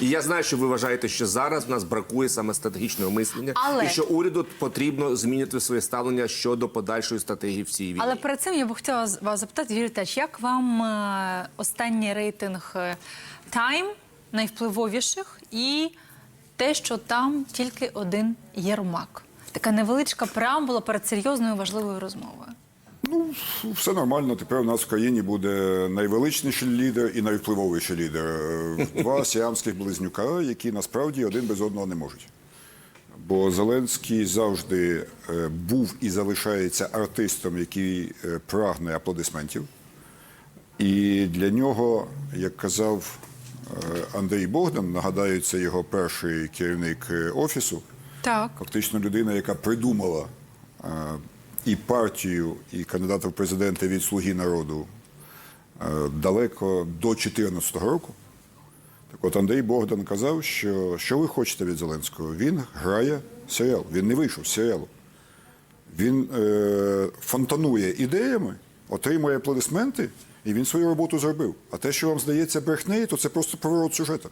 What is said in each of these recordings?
І я знаю, що ви вважаєте, що зараз в нас бракує саме стратегічного мислення, Але- і що уряду потрібно змінити своє ставлення щодо подальшої стратегії в цій війні. Але перед цим я б хотіла вас запитати, Юрій Тач, як вам е, останній рейтинг е, Time найвпливовіших і те, що там тільки один Єрмак? Така невеличка преамбула перед серйозною важливою розмовою. Ну, все нормально. Тепер у нас в країні буде найвеличніший лідер і найвпливовіший лідер. Е, Два сіамських близнюка, які насправді один без одного не можуть. Бо Зеленський завжди е, був і залишається артистом, який е, прагне аплодисментів. І для нього, як казав Андрій Богдан, нагадаю, це його перший керівник офісу. Так. Фактично людина, яка придумала і партію, і кандидата в президенти від Слуги народу е, далеко до 2014 року. Так от Андрій Богдан казав, що що ви хочете від Зеленського? Він грає серіал. Він не вийшов з серіалу. Він е, фонтанує ідеями, отримує аплодисменти, і він свою роботу зробив. А те, що вам здається брехнею, то це просто поворот сюжету.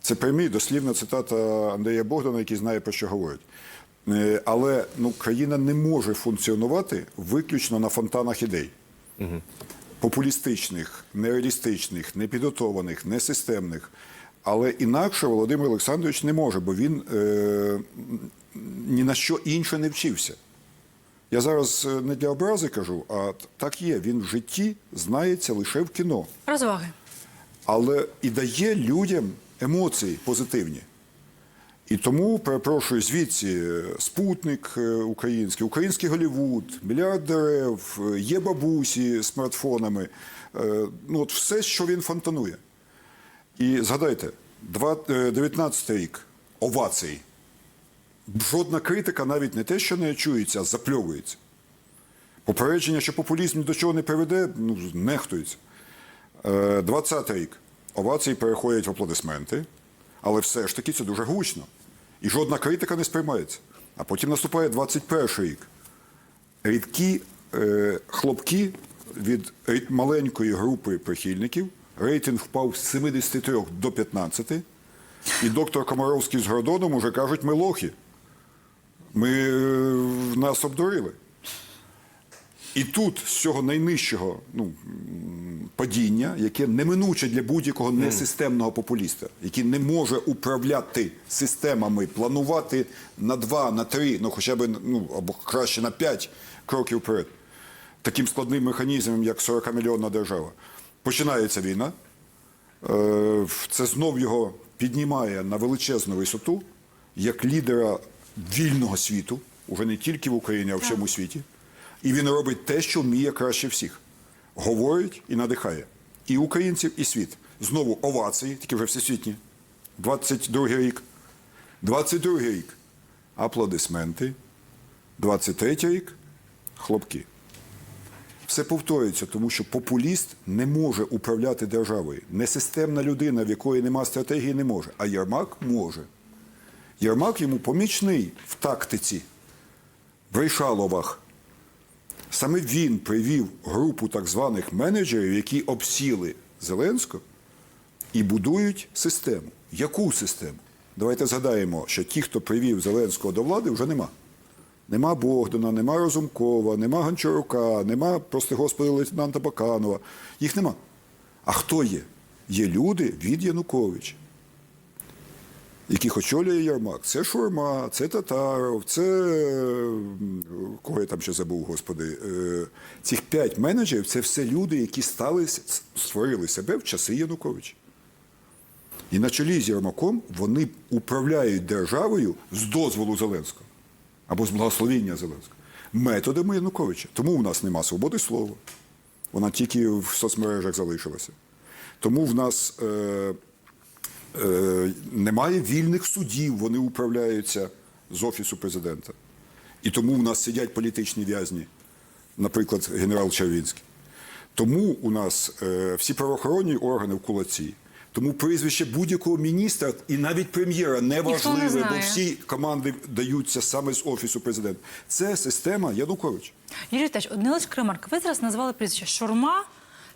Це прямі дослівна цитата Андрія Богдана, який знає про що говорить. Е, Але ну, країна не може функціонувати виключно на фонтанах ідей. Популістичних, нереалістичних, непідготованих, несистемних. Але інакше Володимир Олександрович не може, бо він е, ні на що інше не вчився. Я зараз е, не для образи кажу, а так є. Він в житті знається лише в кіно Розваги. але і дає людям емоції позитивні. І тому, перепрошую, звідси е, спутник е, український, український Голівуд, мільярд дерев, е, є бабусі смартфонами. Ну, от все, що він фонтанує. І згадайте, два- е, 19 рік овації. Жодна критика навіть не те, що не чується, а запльовується. Попередження, що популізм до чого не приведе, ну, нехтується. Е, 20 рік. Овації переходять в аплодисменти, але все ж таки це дуже гучно. І жодна критика не сприймається. А потім наступає 21 рік. Рідкі е, хлопки від маленької групи прихильників. Рейтинг впав з 73 до 15. І доктор Комаровський з Гордоном уже кажуть, ми лохи. Ми е, нас обдурили. І тут з цього найнижчого ну, падіння, яке неминуче для будь-якого несистемного популіста, який не може управляти системами, планувати на два, на три, ну хоча б ну, або краще на п'ять кроків вперед, таким складним механізмом, як 40-мільйонна держава. Починається війна. Е, Це знов його піднімає на величезну висоту як лідера вільного світу, уже не тільки в Україні, а в всьому світі. І він робить те, що вміє краще всіх. Говорить і надихає. І українців, і світ. Знову овації, тільки вже всесвітні. 22 рік. 22 рік. Аплодисменти. 23 рік. Хлопки. Все повторюється, тому що популіст не може управляти державою. Несистемна людина, в якої нема стратегії, не може. А Єрмак може. Єрмак йому помічний в тактиці, в рішаловах. Саме він привів групу так званих менеджерів, які обсіли Зеленського і будують систему. Яку систему? Давайте згадаємо, що ті, хто привів Зеленського до влади, вже нема. Нема Богдана, нема Розумкова, нема Гончарука, нема, прости господи, лейтенанта Баканова. Їх нема. А хто є? Є люди від Януковича, яких очолює Ярмак. Це Шурма, це Татаров, це кого я там ще забув, господи. Е, Цих п'ять менеджерів це все люди, які стали, створили себе в часи Януковича. І на чолі з Єрмаком вони управляють державою з дозволу Зеленського або з благословіння Зеленського методами Януковича. Тому у нас нема свободи слова. Вона тільки в соцмережах залишилася. Тому в нас е, немає вільних судів, вони управляються з Офісу президента. І тому в нас сидять політичні в'язні, наприклад, генерал Червінський. Тому у нас е, всі правоохоронні органи в кулаці. Тому прізвище будь-якого міністра і навіть прем'єра не важливе, бо всі команди даються саме з офісу президента. Це система Януковича. Юрій Тач, Данилович Кримарк, ви зараз назвали прізвище Шурма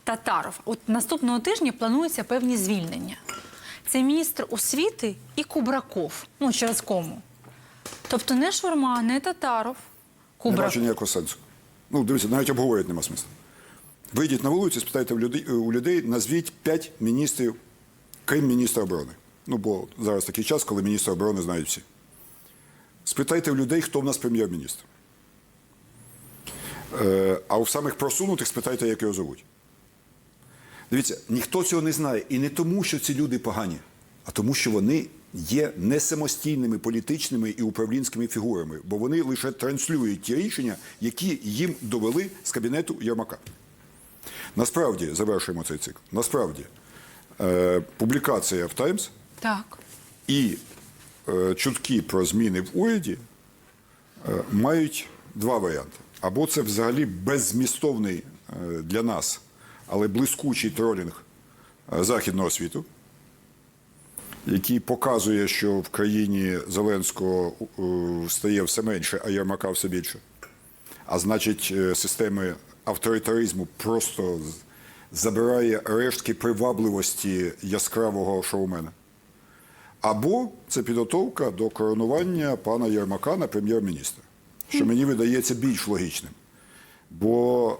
Татаров. От наступного тижня плануються певні звільнення. Це міністр освіти і Кубраков. Ну, через кому. Тобто не Шурма, не Татаров. Не Кубраков. бачу ніякого сенсу. Ну, дивіться, навіть обговорювати нема смисла. Вийдіть на вулицю, спитайте у людей назвіть п'ять міністрів, крім міністра оборони. Ну, бо зараз такий час, коли міністра оборони знають всі. Спитайте у людей, хто в нас прем'єр-міністр. Е, а у самих просунутих спитайте, як його зовуть. Дивіться, ніхто цього не знає. І не тому, що ці люди погані, а тому, що вони є не самостійними політичними і управлінськими фігурами, бо вони лише транслюють ті рішення, які їм довели з кабінету Єрмака. Насправді, завершуємо цей цикл. Насправді, е, публікація в Таймс Так. і е, чутки про зміни в уряді е, мають два варіанти. Або це взагалі беззмістовний е, для нас, але блискучий тролінг е, західного світу, який показує, що в країні Зеленського е, стає все менше, а Єрмака все більше. А значить, е, системи авторитаризму просто забирає рештки привабливості яскравого шоумена. Або це підготовка до коронування пана Єрмака на прем'єр-міністра, що мені видається більш логічним. Бо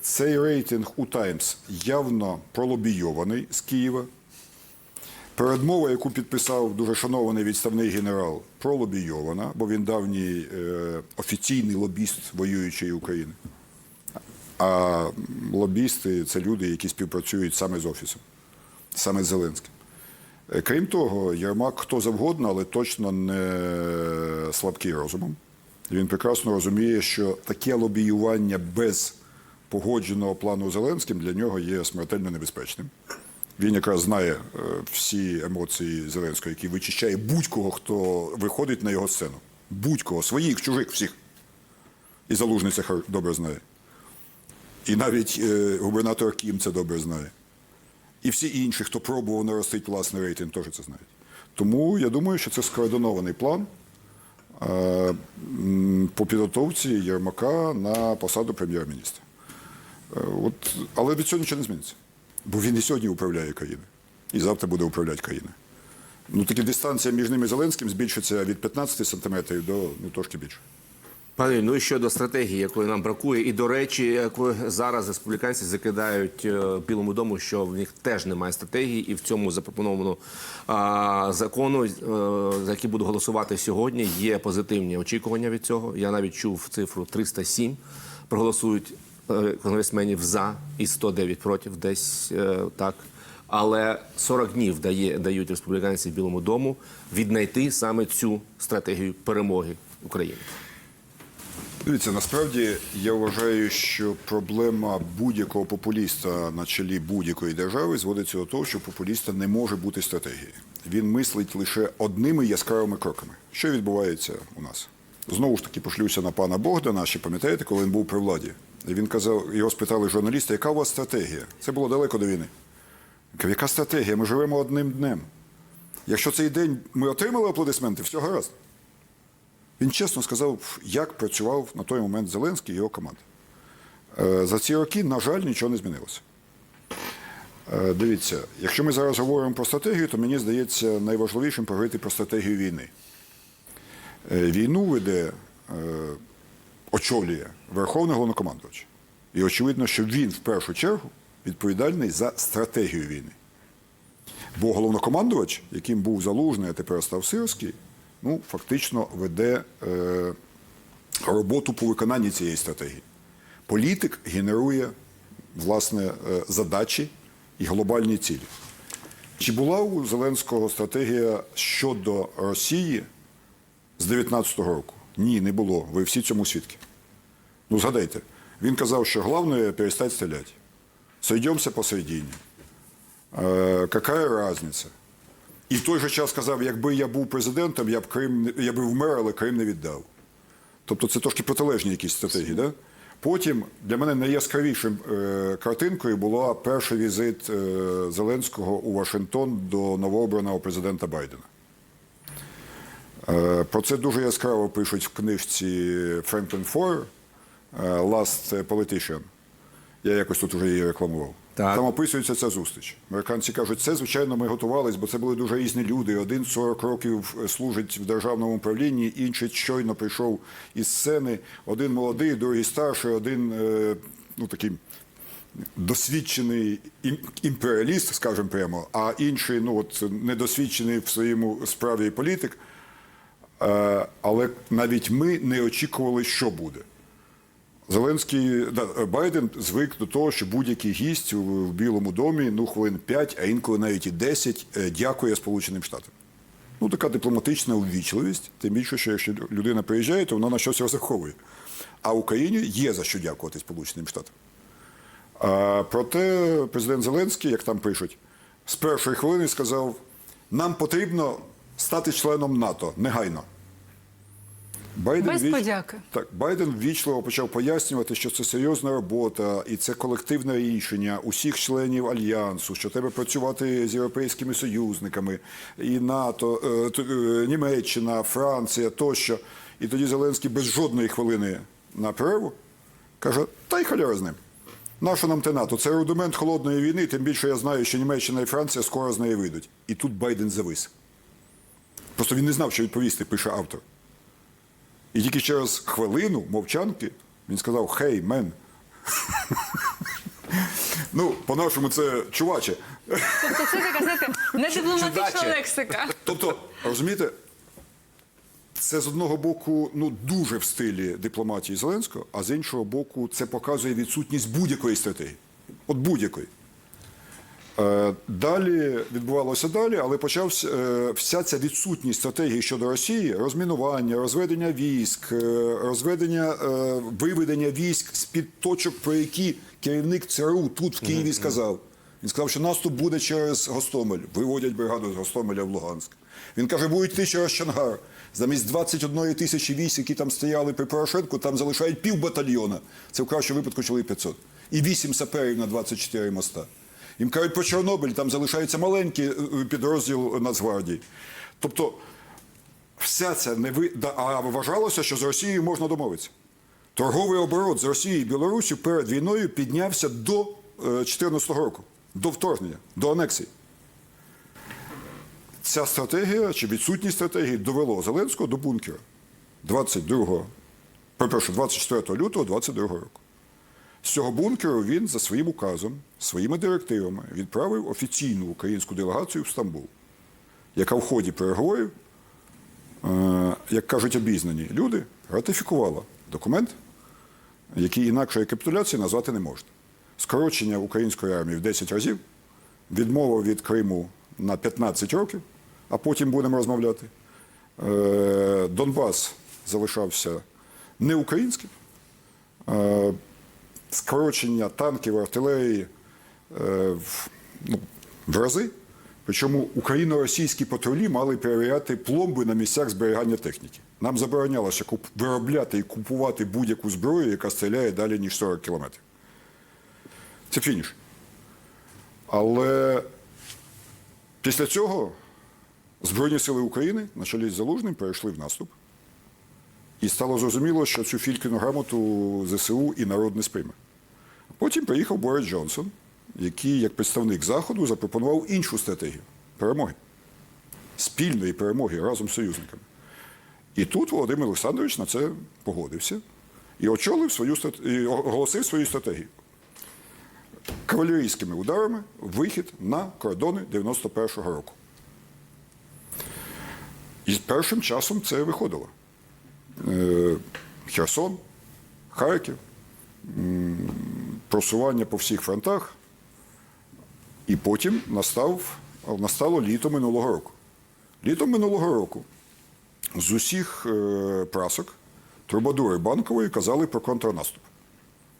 цей рейтинг у Таймс явно пролобійований з Києва. Передмова, яку підписав дуже шанований відставний генерал, пролобійована, бо він давній е, офіційний лобіст воюючої України. А лобісти це люди, які співпрацюють саме з офісом, саме з Зеленським. Е, Крім того, Єрмак хто завгодно, але точно не слабкий розумом. Він прекрасно розуміє, що таке лобіювання без погодженого плану Зеленським для нього є смертельно небезпечним. Він якраз знає е, всі емоції Зеленського, який вичищає будь-кого, хто виходить на його сцену. Будь-кого, своїх, чужих, всіх. І хар- добре знає. І навіть е, губернатор Кім це добре знає. І всі інші, хто пробував наростити власний рейтинг, теж це знають. Тому я думаю, що це скоординований план е, по підготовці Єрмака на посаду прем'єр-міністра. Е, От, але від цього нічого не зміниться. Бо він і сьогодні управляє країною, і завтра буде управляти країною. Ну, таки дистанція між ними і Зеленським збільшиться від 15 сантиметрів до ну, трошки більше. Пане, ну і щодо стратегії, якої нам бракує, і до речі, зараз республіканці закидають е, Білому дому, що в них теж немає стратегії, і в цьому запропонованому а, закону, е, за який буду голосувати сьогодні, є позитивні очікування від цього. Я навіть чув цифру 307 проголосують конгресменів за і 109 проти, десь е, так. Але 40 днів дає, дають республіканці Білому дому віднайти саме цю стратегію перемоги України. Дивіться, насправді я вважаю, що проблема будь-якого популіста на чолі будь-якої держави зводиться до того, що популіста не може бути стратегії. Він мислить лише одними яскравими кроками. Що відбувається у нас? Знову ж таки, пошлюся на пана Богдана. Ще пам'ятаєте, коли він був при владі? І він казав, його спитали журналісти, яка у вас стратегія? Це було далеко до війни. Він каже, яка стратегія? Ми живемо одним днем. Якщо цей день ми отримали аплодисменти, все гаразд. Він чесно сказав, як працював на той момент Зеленський і його команда. Е, За ці роки, на жаль, нічого не змінилося. Е, Дивіться, якщо ми зараз говоримо про стратегію, то мені здається найважливішим поговорити про стратегію війни. Е, Війну веде, е, очолює Верховний головнокомандувач. І очевидно, що він в першу чергу відповідальний за стратегію війни. Бо головнокомандувач, яким був залужний, а тепер став Сирський, ну, фактично веде е, роботу по виконанні цієї стратегії. Політик генерує власне е, задачі і глобальні цілі. Чи була у Зеленського стратегія щодо Росії з 19-го року? Ні, не було. Ви всі цьому свідки. Ну, згадайте, він казав, що головне перестати стріляти. Сойдемося посередині. Е, какая разниця? І в той же час сказав, якби я був президентом, я б Крим я б вмер, але Крим не віддав. Тобто це трошки протилежні якісь стратегії. Да? Потім для мене найяскравішим е, картинкою була перший візит е, Зеленського у Вашингтон до новообраного президента Байдена. Е, про це дуже яскраво пишуть в книжці Френклін Фойер «Last Politician». Я якось тут вже її рекламував. Так. Там описується ця зустріч. Американці кажуть, це звичайно ми готувались, бо це були дуже різні люди. Один 40 років служить в державному управлінні, інший щойно прийшов із сцени. Один молодий, другий старший, один е, ну такий досвідчений імперіаліст, скажімо прямо, а інший ну от недосвідчений в своєму справі політик. Е, Але навіть ми не очікували, що буде. Зеленський да, Байден звик до того, що будь-який гість в Білому домі ну хвилин 5, а інколи навіть і 10 е, дякує Сполученим Штатам. Ну, така дипломатична увічливість, тим більше, що якщо людина приїжджає, то вона на щось розраховує. А Україні є за що дякувати Сполученим Штатам. А, проте президент Зеленський, як там пишуть, з першої хвилини сказав: нам потрібно стати членом НАТО негайно. Байден Без віч- подяки. Так, Байден ввічливо почав пояснювати, що це серйозна робота і це колективне рішення усіх членів альянсу, що треба працювати з європейськими союзниками, і НАТО, е, е, Німеччина, Франція тощо. І тоді Зеленський без жодної хвилини на перерву каже: та й халяра з ним. Нащо нам те НАТО? Це рудимент холодної війни, тим більше я знаю, що Німеччина і Франція скоро з неї вийдуть. І тут Байден завис. Просто він не знав, що відповісти, пише автор. І тільки через хвилину мовчанки він сказав Хей, мен. ну, по-нашому, це чуваче. Тобто це така, знаєте, недипломатична лексика. Тобто, розумієте, це з одного боку ну, дуже в стилі дипломатії Зеленського, а з іншого боку, це показує відсутність будь-якої стратегії. От будь-якої. Е, Далі відбувалося далі, але почався е, вся ця відсутність стратегії щодо Росії, розмінування, розведення військ, е, розведення виведення військ з під точок, про які керівник ЦРУ тут в Києві сказав. Він сказав, що наступ буде через Гостомель. Виводять бригаду з Гостомеля в Луганськ. Він каже, будуть йти через Чонгар. Замість 21 тисячі військ, які там стояли при Порошенку, там залишають пів батальйона. Це в кращому випадку чоловік 500. І 8 саперів на 24 моста. Їм кажуть про Чорнобиль, там залишається маленький е, підрозділ Нацгвардії. Тобто, вся ця не ви... а вважалося, що з Росією можна домовитися. Торговий оборот з Росією і Білорусі перед війною піднявся до 2014 року, до вторгнення, до анексії. Ця стратегія чи відсутність стратегії довело Зеленського до бункера 22, перепрошую, 24 лютого 22 року. З цього бункеру він за своїм указом, своїми директивами відправив офіційну українську делегацію в Стамбул, яка в ході переговорів, е, як кажуть обізнані люди, ратифікувала документ, який інакшої капітуляції назвати не можна. Скорочення української армії в 10 разів, відмова від Криму на 15 років, а потім будемо розмовляти. Е, Донбас залишався не українським. Скорочення танків, артилерії е, в, ну, в рази. Причому україно-російські патрулі мали перевіряти пломби на місцях зберігання техніки. Нам заборонялося куп- виробляти і купувати будь-яку зброю, яка стріляє далі, ніж 40 кілометрів. Це фініш. Але після цього Збройні сили України на чолі з Залужним перейшли в наступ. І стало зрозуміло, що цю фількіну грамоту ЗСУ і народ не сприйме. Потім приїхав Борис Джонсон, який, як представник Заходу, запропонував іншу стратегію перемоги, спільної перемоги разом з союзниками. І тут Володимир Олександрович на це погодився і очолив свою і оголосив свою стратегію. Кавалерійськими ударами вихід на кордони 91-го року. І першим часом це виходило. Е, Херсон, Харків, просування по всіх фронтах. І потім настав, настало літо минулого року. Літом минулого року з усіх е, прасок трубадури банкової казали про контрнаступ.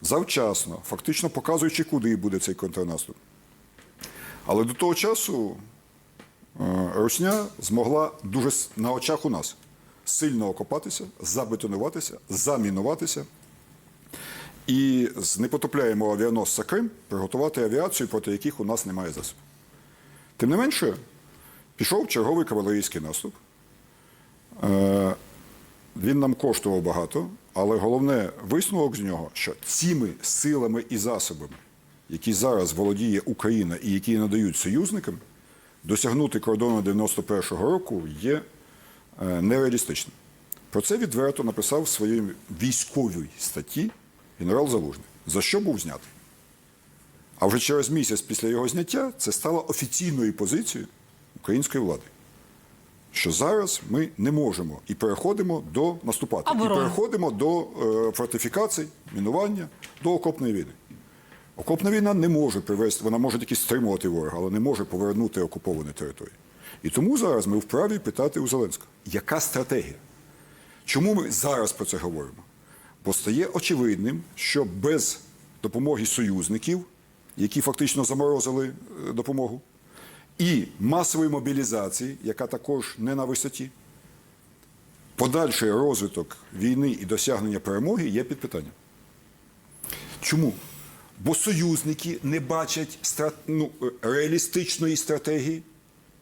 Завчасно, фактично показуючи, куди буде цей контрнаступ. Але до того часу е, Русня змогла дуже на очах у нас сильно окопатися, забетонуватися, замінуватися і з непотопляємого авіаносця Крим приготувати авіацію, проти яких у нас немає засобів. Тим не менше, пішов черговий кавалерійський наступ. Е, Він нам коштував багато, але головне висновок з нього, що цими силами і засобами, які зараз володіє Україна і які надають союзникам, досягнути кордону 91-го року є нереалістичним. Про це відверто написав в своїй військовій статті генерал Залужний, за що був знятий. А вже через місяць після його зняття це стало офіційною позицією української влади. Що зараз ми не можемо і переходимо до наступати, і переходимо до е, фортифікацій, мінування, до окопної війни. Окопна війна не може привести, вона може тільки стримувати ворога, але не може повернути окуповані території. І тому зараз ми вправі питати у Зеленського, яка стратегія? Чому ми зараз про це говоримо? Бо стає очевидним, що без допомоги союзників, які фактично заморозили е, допомогу, і масової мобілізації, яка також не на висоті, подальший розвиток війни і досягнення перемоги є під питанням. Чому? Бо союзники не бачать стра- ну, е, реалістичної стратегії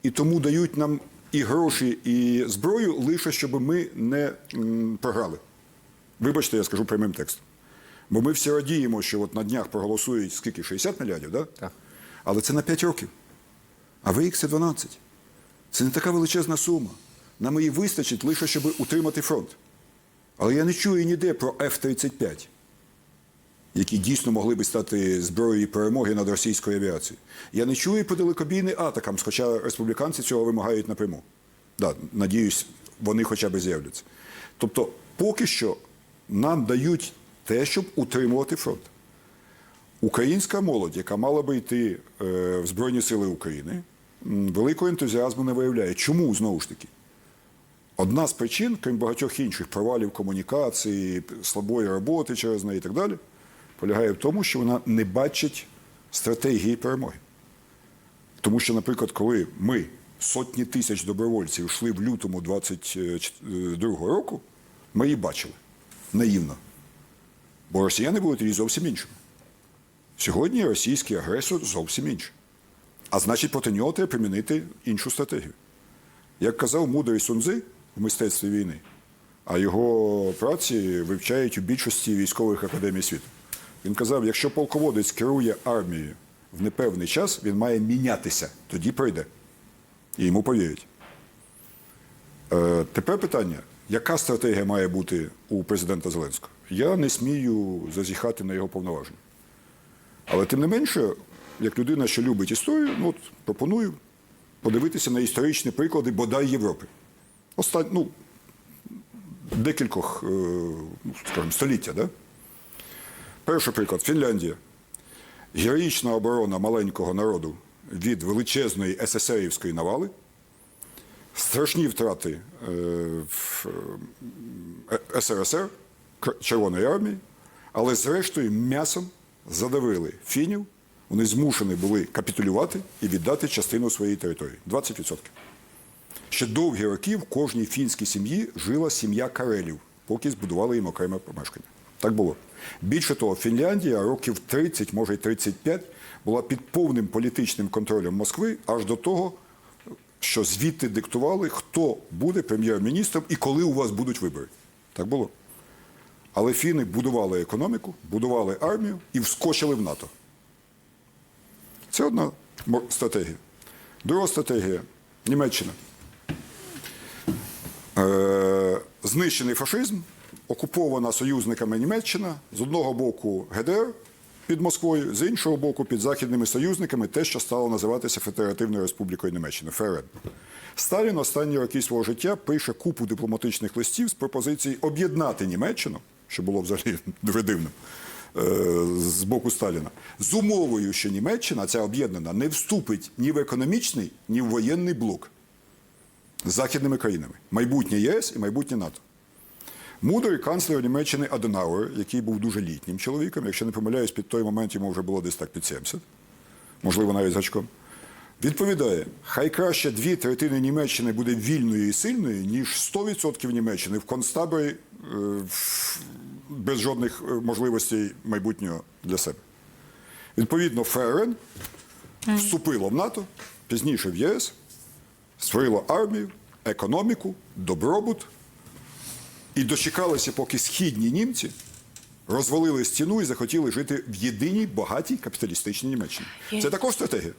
і тому дають нам і гроші, і зброю лише щоб ми не програли. Вибачте, я скажу прямим текстом. Бо ми всі радіємо, що от на днях проголосують скільки? 60 мільярдів, да? Так. але це на 5 років. А ВХ це 12. Це не така величезна сума. Нам її вистачить лише, щоб утримати фронт. Але я не чую ніде про F-35, які дійсно могли би стати зброєю перемоги над російською авіацією. Я не чую про далекобійний атакам, хоча республіканці цього вимагають напряму. Да, надіюсь, вони хоча б з'являться. Тобто, поки що нам дають те, щоб утримувати фронт. Українська молодь, яка мала би йти е, в Збройні Сили України, великого ентузіазму не виявляє. Чому знову ж таки? Одна з причин, крім багатьох інших провалів комунікації, слабої роботи через неї і так далі, полягає в тому, що вона не бачить стратегії перемоги. Тому що, наприклад, коли ми сотні тисяч добровольців йшли в лютому 22-го року, ми її бачили наївно. Бо росіяни були тоді зовсім іншими. Сьогодні російський агресор зовсім інший. А значить, проти нього треба примінити іншу стратегію. Як казав мудрий Сунзи в мистецтві війни, а його праці вивчають у більшості військових академій світу. Він казав: якщо полководець керує армією в непевний час, він має мінятися, тоді пройде. І йому повірять. Е, тепер питання: яка стратегія має бути у президента Зеленського? Я не смію зазіхати на його повноваження. Але тим не менше, як людина, що любить історію, ну, от, пропоную подивитися на історичні приклади бодай Європи. Остань, ну, декількох, е, ну, скажімо, століття. Да? Перший приклад Фінляндія. Героїчна оборона маленького народу від величезної СССРівської навали, страшні втрати е, в е, СРСР, Червоної армії, але зрештою м'ясом задавили фінів, вони змушені були капітулювати і віддати частину своєї території 20%. Ще довгі роки в кожній фінській сім'ї жила сім'я Карелів, поки збудували їм окреме помешкання. Так було. Більше того, Фінляндія років 30, може й 35, була під повним політичним контролем Москви аж до того, що звідти диктували, хто буде прем'єр-міністром і коли у вас будуть вибори. Так було. Але фіни будували економіку, будували армію і вскочили в НАТО. Це одна стратегія. Друга стратегія Німеччина. Е, знищений фашизм, окупована союзниками Німеччина, з одного боку ГДР під Москвою, з іншого боку, під західними союзниками те, що стало називатися Федеративною Республікою Німеччина ФРН. Сталін останні роки свого життя пише купу дипломатичних листів з пропозиції об'єднати Німеччину, що було взагалі дуже дивним, е, з боку Сталіна, з умовою, що Німеччина, ця об'єднана, не вступить ні в економічний, ні в воєнний блок з західними країнами майбутнє ЄС і майбутнє НАТО. Мудрий канцлер Німеччини Аденауер, який був дуже літнім чоловіком, якщо не помиляюсь, під той момент йому вже було десь так під 70, можливо, навіть з гачком, відповідає: хай краще дві третини Німеччини буде вільною і сильною, ніж 100% Німеччини в концтаборі е, без жодних е, можливостей майбутнього для себе. Відповідно, ФРН вступило в НАТО, пізніше в ЄС, створило армію, економіку, добробут і дочекалися, поки східні німці розвалили стіну і захотіли жити в єдиній багатій капіталістичній Німеччині. Це також стратегія.